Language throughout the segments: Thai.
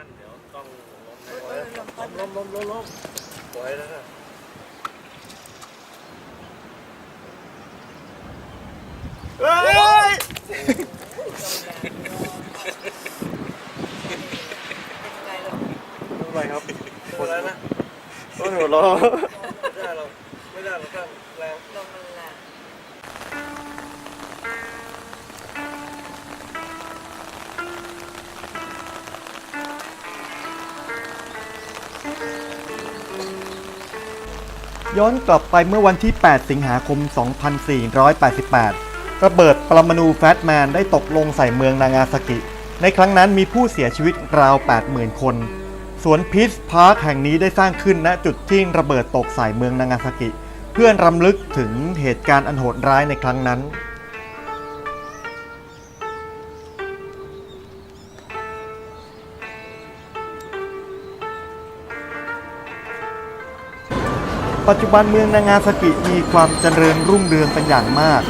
านเดี๋ยวต้องล้มเออเออลมพัดล้มล้มล้มล้มปล่อยแล้วนะเฮ้ยเป็นไงล่ะไม่เป็นไรครับคนแล้วนะต้นหัวล้อไม่ ย้อนกลับไปเมื่อวันที่ 8 สิงหาคม 2488 ระเบิดปรมาณูแฟตแมนได้ตกลงใส่เมืองนางาซากิ ในครั้งนั้นมีผู้เสียชีวิตราว 80,000 คน สวนพีชพาร์คแห่งนี้ได้สร้างขึ้นณจุดที่ระเบิดตกใส่เมืองนางาซากิ เพื่อรำลึกถึงเหตุการณ์อันโหดร้ายในครั้งนั้น ปัจจุบันเมืองนางาซากิมีความเจริญรุ่งเรืองเป็นอย่างมาก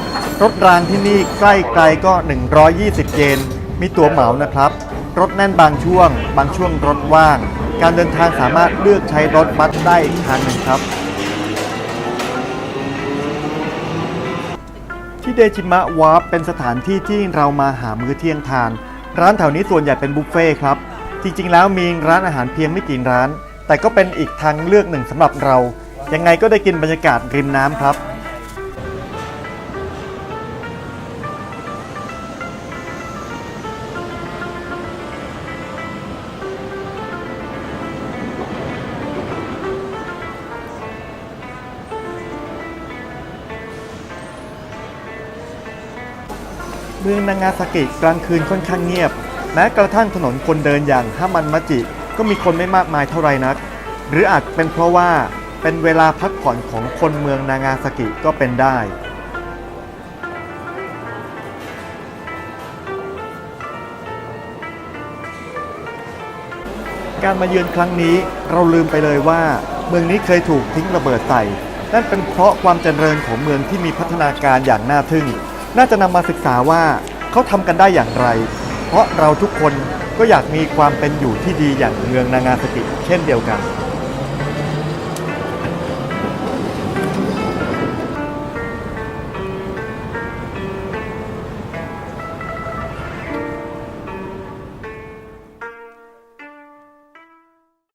รถรางที่นี่ใกล้ไกลก็ 120 เยน มีตั๋วเหมานะครับ รถแน่นบางช่วง บางช่วงรถว่าง การเดินทางสามารถเลือกใช้รถบัสได้อีกทางหนึ่งครับ ที่เดจิมะวาร์ปเป็นสถานที่ที่เรามาหามื้อเที่ยงทาน ร้านแถวนี้ส่วนใหญ่เป็นบุฟเฟ่ต์ครับ จริงๆ แล้วมีร้านอาหารเพียงไม่กี่ร้าน แต่ก็เป็นอีกทางเลือกหนึ่งสำหรับเรา ยังไงก็ได้กินบรรยากาศริมน้ำครับ เมืองนางาซากิกลางคืนค่อนข้างเงียบ แม้กระทั่งถนนคนเดินอย่างฮามันมัจิ ก็มีคนไม่มากมายเท่าไรนัก หรืออาจเป็นเพราะว่า เป็นเวลาพักผ่อนของคนเมืองนางาซากิก็เป็นได้ การมาเยือนครั้งนี้เราลืมไปเลยว่า เมืองนี้เคยถูกทิ้งระเบิดใส่ นั่นเป็นเพราะความเจริญของเมืองที่มีพัฒนาการอย่างน่าทึ่ง น่าจะนำมาศึกษาว่าเขาทำกันได้อย่างไร เพราะเราทุกคนก็อยากมีความเป็นอยู่ที่ดีอย่างเมืองนางาซากิเช่นเดียวกัน